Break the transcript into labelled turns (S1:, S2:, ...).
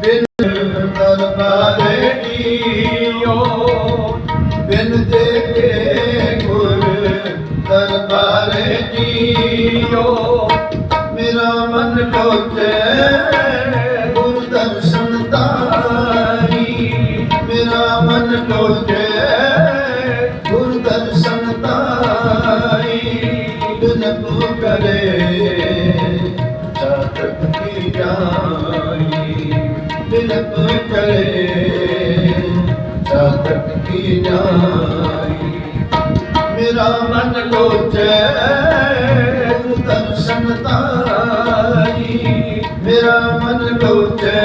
S1: ਬਿਨ ਦਰਬਾਰੇ ਨੀਓ ਬਿਨ ਦੇਖੇ ਗੁਰ ਦਰਬਾਰੇ ਜੀਓ ਮੇਰਾ ਮਨ ਲੋਚੇ ਮਨ ਲੋਚੇ ਗੁਰ ਦਰਸ਼ਨ ਤਾਰੀ ਬਿਨ ਕੋ ਕਰੇ ਚਾਤਕ ਕੀ ਜਾਈ, ਬਿਨ ਕੋ ਕਰੇ ਚਾਤਕ ਕੀ ਜਾਈ। ਮੇਰਾ ਮਨ ਲੋਚੇ ਗੁਰ ਦਰਸ਼ਨ ਤਾਈ ਮੇਰਾ ਮਨ ਲੋਚੇ